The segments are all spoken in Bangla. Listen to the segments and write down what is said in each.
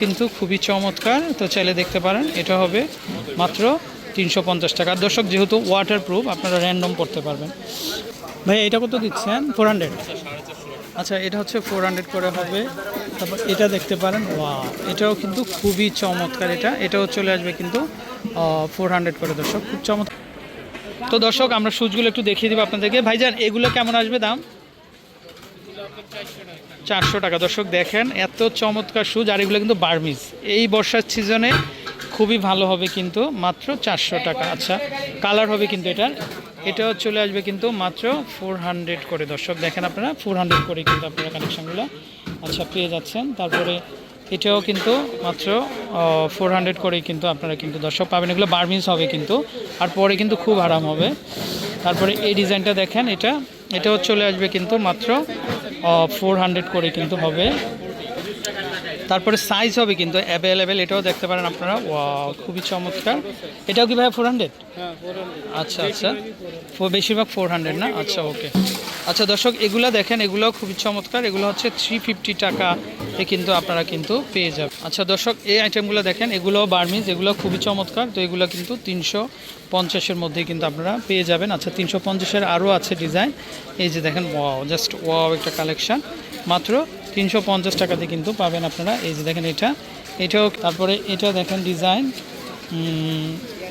কিন্তু খুবই চমৎকার। তো চাইলে দেখতে পারেন, এটা হবে মাত্র তিনশো পঞ্চাশ টাকা। দর্শক, যেহেতু ওয়াটার প্রুফ আপনারা র্যান্ডম পড়তে পারবেন। ভাই এটা কত দিচ্ছেন? ফোর হান্ড্রেড আচ্ছা এটা হচ্ছে ফোর হান্ড্রেড করে হবে। তারপর এটা দেখতে পারেন ওয়া এটাও কিন্তু খুবই চমৎকার এটা। এটাও চলে আসবে কিন্তু ফোর হান্ড্রেড করে দর্শক, খুব চমৎকার। তো দর্শক, আমরা সুচগুলো একটু দেখিয়ে দেবো আপনাদেরকে। ভাইজান, এগুলো কেমন আসবে দাম? চারশো টাকা। দর্শক, দেখেন, এত চমৎকার সুজ, আর এগুলো কিন্তু বার্মিজ। এই বর্ষার সিজনে খুবই ভালো হবে কিন্তু মাত্র চারশো টাকা। আচ্ছা কালার হবে কিন্তু এটার। এটাও চলে আসবে কিন্তু মাত্র ফোর হান্ড্রেড করে। দর্শক, দেখেন আপনারা ফোর হান্ড্রেড করে কিন্তু আপনারা কানেকশানগুলো আচ্ছা পেয়ে যাচ্ছেন। তারপরে এটাও কিন্তু মাত্র ফোর হান্ড্রেড করেই কিন্তু আপনারা কিন্তু দর্শক পাবেন। এগুলো বার্মিজ হবে কিন্তু, আর পরে কিন্তু খুব আরাম হবে। তারপরে এই ডিজাইনটা দেখেন, এটা, এটাও চলে আসবে কিন্তু মাত্র ফোর হান্ড্রেড করে কিন্তু হবে। তারপরে সাইজ হবে কিন্তু অ্যাভেলেবেল এটাও দেখতে পারেন আপনারা। খুবই চমৎকার। এটাও কি ভাই ফোর হান্ড্রেড আচ্ছা আচ্ছা। বেশিরভাগ ফোর হান্ড্রেড না? আচ্ছা ওকে আচ্ছা দর্শক, এগুলো দেখেন এগুলো খুবই চমৎকার। এগুলো হচ্ছে থ্রি ফিফটি টাকা এ কিন্তু আপনারা কিন্তু পেয়ে যাবেন। আচ্ছা দর্শক, এই আইটেমগুলো দেখেন এগুলো বার্মিজ এগুলো খুবই চমৎকার। তো এগুলো কিন্তু তিনশো পঞ্চাশের মধ্যেই কিন্তু আপনারা পেয়ে যাবেন। আচ্ছা তিনশো পঞ্চাশের আরও আছে ডিজাইন। এই যে দেখেন ওয়াও জাস্ট ওয়াও একটা কালেকশান মাত্র তিনশো পঞ্চাশ টাকাতে কিন্তু পাবেন আপনারা। এই যে দেখেন এটা। এটাও, তারপরে এটা দেখেন ডিজাইন।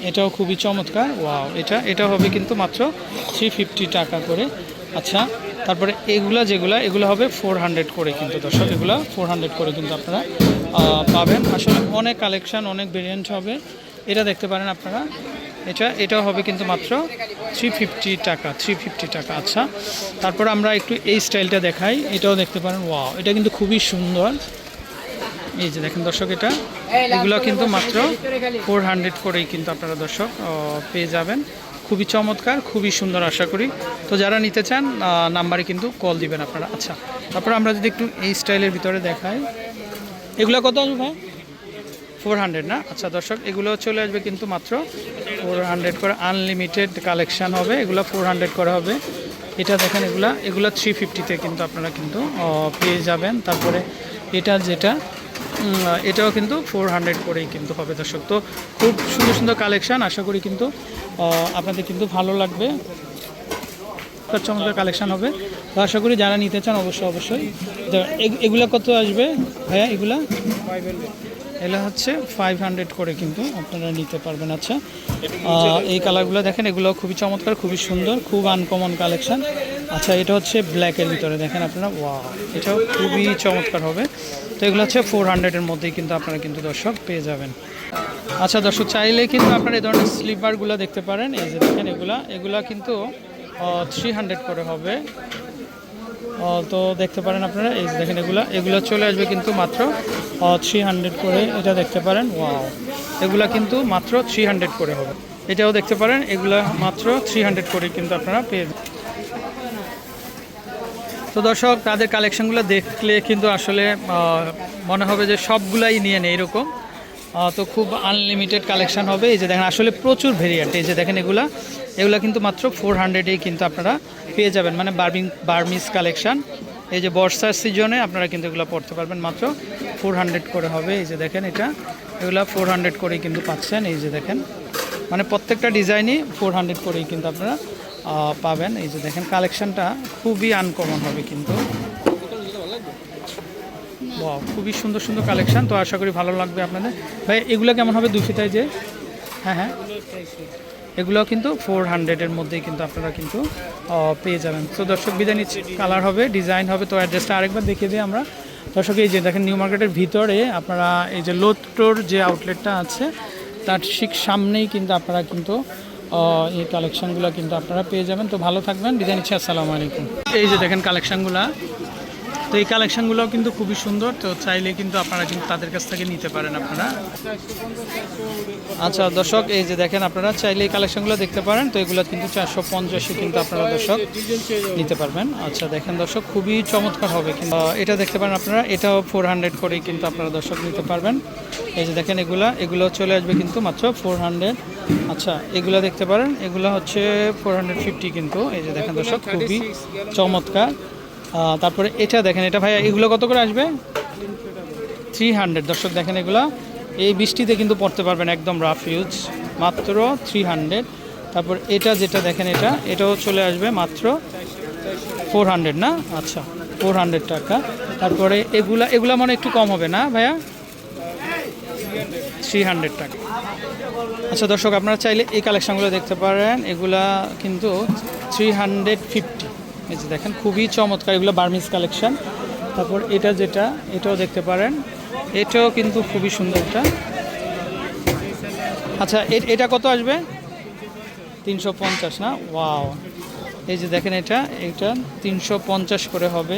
এটাও খুবই চমৎকার। ওয়াও এটা এটা হবে কিন্তু মাত্র থ্রি ফিফটি টাকা করে। আচ্ছা তারপরে এগুলা যেগুলা, এগুলো হবে ফোর হান্ড্রেড করে কিন্তু দর্শক, এগুলো ফোর হান্ড্রেড করে কিন্তু আপনারা পাবেন। আসলে অনেক কালেকশন অনেক ভেরিয়েন্ট হবে। এটা দেখতে পারেন আপনারা। এটা এটাও হবে কিন্তু মাত্র থ্রি ফিফটি টাকা থ্রি ফিফটি টাকা। আচ্ছা তারপর আমরা একটু এই স্টাইলটা দেখাই। এটাও দেখতে পারেন ওয়াও এটা কিন্তু খুবই সুন্দর। এই যে দেখেন দর্শক এটা, এগুলো কিন্তু মাত্র ফোর হান্ড্রেড করেই কিন্তু আপনারা দর্শক পেয়ে যাবেন। খুবই চমৎকার, খুবই সুন্দর আশা করি। তো যারা নিতে চান নাম্বারে কিন্তু কল দিবেন আপনারা। আচ্ছা তারপর আমরা যদি একটু এই স্টাইলের ভিতরে দেখাই। এগুলো কত আসবে ভাই? ফোর হান্ড্রেড না? আচ্ছা দর্শক, এগুলো চলে আসবে কিন্তু মাত্র ফোর হান্ড্রেড করে আনলিমিটেড কালেকশান হবে। এগুলো ফোর হান্ড্রেড করে হবে। এটা দেখেন এগুলা। এগুলো থ্রি ফিফটিতে কিন্তু আপনারা কিন্তু পেয়ে যাবেন। তারপরে এটা যেটা এটাও কিন্তু ফোর হান্ড্রেড করেই কিন্তু হবে দর্শক। তো খুব সুন্দর সুন্দর কালেকশান আশা করি কিন্তু আপনাদের কিন্তু ভালো লাগবে। চমৎকার কালেকশন হবে। তো আশা করি যারা নিতে চান অবশ্যই অবশ্যই। এগুলা কত আসবে? ভাইয়া, এগুলা? এগুলো হচ্ছে ফাইভ হান্ড্রেড করে কিন্তু আপনারা নিতে পারবেন। আচ্ছা এই কালারগুলো দেখেন এগুলো খুবই চমৎকার, খুবই সুন্দর, খুব আনকমন কালেকশন আচ্ছা এটা হচ্ছে ব্ল্যাকের ভিতরে দেখেন আপনারা। ওয়া এটাও খুবই চমৎকার হবে। তো এগুলো হচ্ছে ফোর হান্ড্রেডের মধ্যেই কিন্তু আপনারা কিন্তু দর্শক পেয়ে যাবেন। আচ্ছা দর্শক, চাইলে কিন্তু আপনারা এই ধরনের স্লিপারগুলো দেখতে পারেন। এই যে দেখেন এগুলা এগুলা কিন্তু থ্রি হান্ড্রেড করে হবে। তো দেখতে পারেন আপনারা, এই দেখেন এগুলা, এগুলো চলে আসবে কিন্তু মাত্র থ্রি হান্ড্রেড করে এটা দেখতে পারেন। ওয়াও এগুলা কিন্তু মাত্র থ্রি হান্ড্রেড করে হবে। এটাও দেখতে পারেন, এগুলা মাত্র থ্রি হান্ড্রেড করে কিন্তু আপনারা পেয়ে। তো দর্শক, তাদের কালেকশনগুলো দেখলে কিন্তু আসলে মনে হবে যে সবগুলাই নিয়ে নেই এরকম। তো খুব আনলিমিটেড কালেকশন হবে। এই যে দেখেন, আসলে প্রচুর ভেরিয়েন্ট এই যে দেখেন এগুলা এগুলা কিন্তু মাত্র ফোর হান্ড্রেডেই কিন্তু আপনারা পেয়ে যাবেন। মানে বার্মিং বার্মিস কালেকশন এই যে বর্ষার সিজনে আপনারা কিন্তু এগুলো পড়তে পারবেন। মাত্র ফোর হান্ড্রেড করে হবে। এই যে দেখেন এটা, এগুলা ফোর হান্ড্রেড করেই কিন্তু পাচ্ছেন। এই যে দেখেন মানে প্রত্যেকটা ডিজাইনই ফোর হান্ড্রেড করেই কিন্তু আপনারা পাবেন। এই যে দেখেন কালেকশনটা খুবই আনকমন হবে কিন্তু। খুবই সুন্দর সুন্দর কালেকশন তো আশা করি ভালো লাগবে আপনাদের। ভাই, এগুলো কেমন হবে ফিতায় যে? হ্যাঁ হ্যাঁ। এগুলো কিন্তু ফোর হান্ড্রেডের মধ্যেই কিন্তু আপনারা কিন্তু পেয়ে যাবেন। তো দর্শক, বিদায় নিচ্ছি। কালার হবে ডিজাইন হবে, তো অ্যাড্রেসটা আরেকবার দেখিয়ে দিই আমরা। দর্শক, এই যে দেখেন নিউ মার্কেটের ভিতরে আপনারা এই যে লোটোর যে আউটলেটটা আছে, তার ঠিক সামনেই কিন্তু আপনারা কিন্তু এই কালেকশনগুলো কিন্তু আপনারা পেয়ে যাবেন। তো ভালো থাকবেন, বিদায় নিচ্ছি, আসসালামু আলাইকুম। এই যে দেখেন কালেকশনগুলো তো এই কালেকশনগুলোও কিন্তু খুবই সুন্দর, তো চাইলে কিন্তু আপনারা কিন্তু তাদের কাছ থেকে নিতে পারেন আপনারা। আচ্ছা দর্শক, এই যে দেখেন আপনারা, চাইলে এই কালেকশনগুলো দেখতে পারেন, তো এগুলো কিন্তু চারশো পঞ্চাশে কিন্তু আপনারা, দর্শক, নিতে পারবেন। আচ্ছা দেখেন দর্শক, খুবই চমৎকার হবে কিন্তু এটা দেখতে পারেন আপনারা, এটাও ফোর হান্ড্রেড করেই কিন্তু আপনারা, দর্শক, নিতে পারবেন। এই যে দেখেন এগুলা, এগুলো চলে আসবে কিন্তু মাত্র ফোর হান্ড্রেড আচ্ছা এগুলো দেখতে পারেন। এগুলো হচ্ছে ফোর হান্ড্রেড ফিফটি কিন্তু। এই যে দেখেন দর্শক, খুবই চমৎকার। তারপরে এটা দেখেন, এটা ভাইয়া, এগুলো কত করে আসবে? থ্রি হান্ড্রেড দর্শক, দেখেন এগুলো। এই বৃষ্টিতে কিন্তু পড়তে পারবেন একদম রাফ ইউজ মাত্র থ্রি হান্ড্রেড তারপর এটা যেটা দেখেন এটা, এটাও চলে আসবে মাত্র ফোর হান্ড্রেড না? আচ্ছা ফোর হান্ড্রেড টাকা। তারপরে এগুলা এগুলা মানে একটু কম হবে না ভাইয়া? থ্রি হান্ড্রেড টাকা। আচ্ছা দর্শক, আপনারা চাইলে এই কালেকশানগুলো দেখতে পারেন। এগুলা কিন্তু থ্রি হান্ড্রেড ফিফটি এই যে দেখেন, খুবই চমৎকার এগুলো বার্মিস কালেকশন তারপর এটা যেটা, এটাও দেখতে পারেন। এটাও কিন্তু খুবই সুন্দরটা আচ্ছা এটা কত আসবে? তিনশো পঞ্চাশ, না? ওয়াও। এই যে দেখেন এটা এটা তিনশো পঞ্চাশ করে হবে।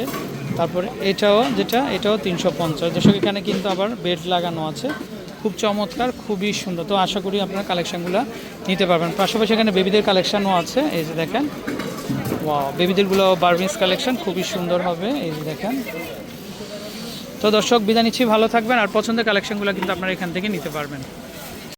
তারপরে এটাও, যেটা, এটাও তিনশো পঞ্চাশ। দর্শক, এখানে কিন্তু আবার বেড লাগানো আছে। খুব চমৎকার, খুবই সুন্দর। তো আশা করি আপনারা কালেকশানগুলো নিতে পারবেন। পাশাপাশি এখানে বেবিদের কালেকশানও আছে, এই যে দেখেন। ওয়াও বেবিদেরগুলো বার্মিস কালেকশান খুবই সুন্দর হবে, এই যে দেখেন। তো দর্শক, বিদায় নিচ্ছি, ভালো থাকবেন, আর পছন্দের কালেকশানগুলো কিন্তু আপনারা এখান থেকে নিতে পারবেন।